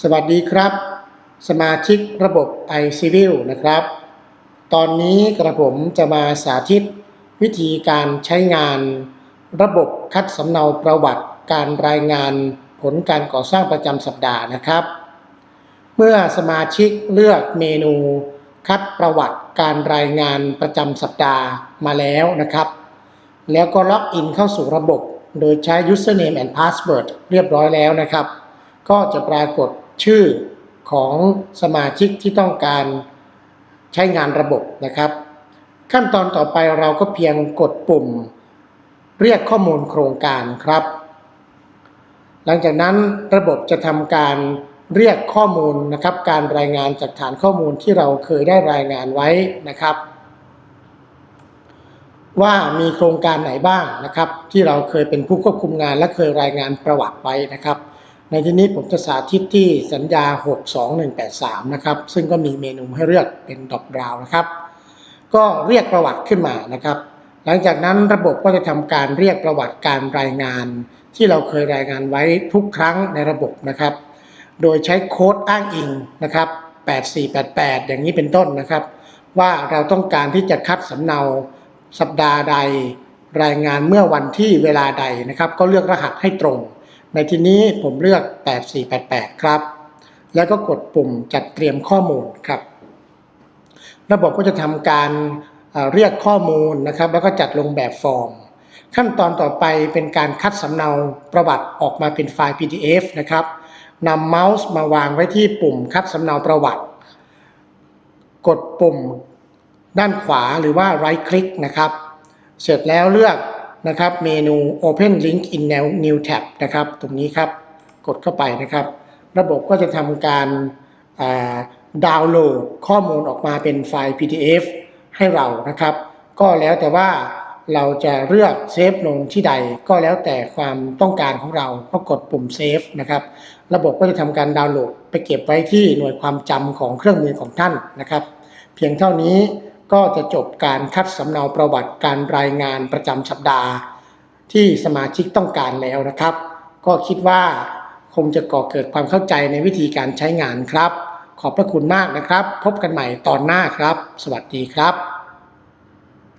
สวัสดีครับ สมาชิกระบบ iCivil นะครับ ตอนนี้กระผมจะมาสาธิตวิธีการใช้งาน ระบบคัดสำเนาประวัติการรายงานผลการก่อสร้างประจำสัปดาห์นะครับ เมื่อสมาชิกเลือกเมนู คัดประวัติการรายงานประจำสัปดาห์มาแล้วนะครับ แล้วก็ล็อกอินเข้าสู่ระบบ โดยใช้ username and password เรียบร้อยแล้วนะครับ ก็จะปรากฏชื่อของสมาชิกที่ต้องการใช้งานระบบนะครับ ขั้นตอนต่อไปเราก็เพียงกดปุ่ม เรียกข้อมูลโครงการครับ หลังจากนั้นระบบจะทำการเรียกข้อมูลนะครับ การรายงานจากฐานข้อมูลที่เราเคยได้รายงานไว้นะครับ ว่ามีโครงการไหนบ้างนะครับ ที่เราเคยเป็นผู้ควบคุมงานและเคยรายงานประวัติไว้นะครับ ในที่นี้ผมจะสาธิตที่สัญญา 62183 นะครับ ซึ่งก็มีเมนูให้เลือกเป็นดอกดาวนะครับ ก็เรียกประวัติขึ้นมานะครับ หลังจากนั้นระบบก็จะทำการเรียกประวัติการรายงาน ที่เราเคยรายงานไว้ทุกครั้งในระบบนะครับ โดยใช้โค้ดอ้างอิงนะครับ 8488 อย่างนี้เป็นต้นนะครับ ว่าเราต้องการที่จะคัดสำเนาสัปดาห์ใด รายงานเมื่อวันที่เวลาใดนะครับ ก็เลือกรหัสให้ตรง ในที่นี้ผมเลือก 8488 ครับ แล้วก็กดปุ่มจัดเตรียมข้อมูลครับ ระบบก็จะทำการเรียกข้อมูลนะครับ แล้วก็จัดลงแบบฟอร์ม ขั้นตอนต่อไปเป็นการคัดสำเนาประวัติออกมาเป็นไฟล์ PDF นะครับนำเมาส์มาวางไว้ที่ปุ่มคัดสำเนาประวัติ กดปุ่มด้านขวาหรือว่า right click นะครับ เสร็จแล้วเลือก นะครับเมนู open link in new tab นะครับ ตรงนี้ครับกดเข้าไปนะครับ ระบบก็จะทำการดาวน์โหลดข้อมูลออกมาเป็นไฟล์ PDF ให้เรานะครับ ก็แล้วแต่ว่าเราจะเลือกเซฟลงที่ใดก็แล้วแต่ความต้องการของเราก็กดปุ่มเซฟนะครับ ระบบก็จะทำการดาวน์โหลด ไปเก็บไว้ที่หน่วยความจำของเครื่องมือของท่านนะครับ เพียงเท่านี้ ก็จะจบการคัดสำเนาประวัติการรายงานประจำสัปดาห์ ที่สมาชิกต้องการแล้วนะครับ ก็คิดว่าคงจะก่อเกิดความเข้าใจในวิธีการใช้งานครับ ขอบพระคุณมากนะครับ พบกันใหม่ตอนหน้าครับ สวัสดีครับ